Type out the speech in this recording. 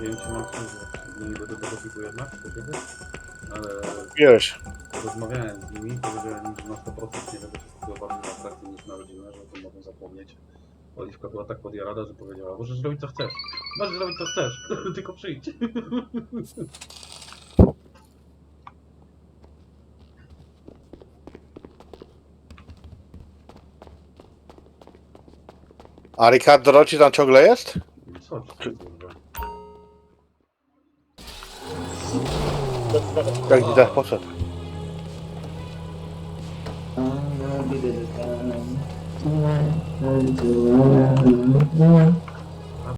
Mam służbę. Nie będę tego typu jednak, do ciebie. Ale Wiesz, rozmawiałem z nimi, powiedziałem im, że na 100% nie będę się skupiał bardziej na atrakcji niż na rodzinę, że o tym mogą zapomnieć. Oliwka była tak podjarana, że powiedziała, możesz zrobić co chcesz. Możesz zrobić co chcesz, tylko przyjdź. a Ricardo Rossi tam ciągle jest? Co ci kurwa? Так, да, посад. Mm-hmm.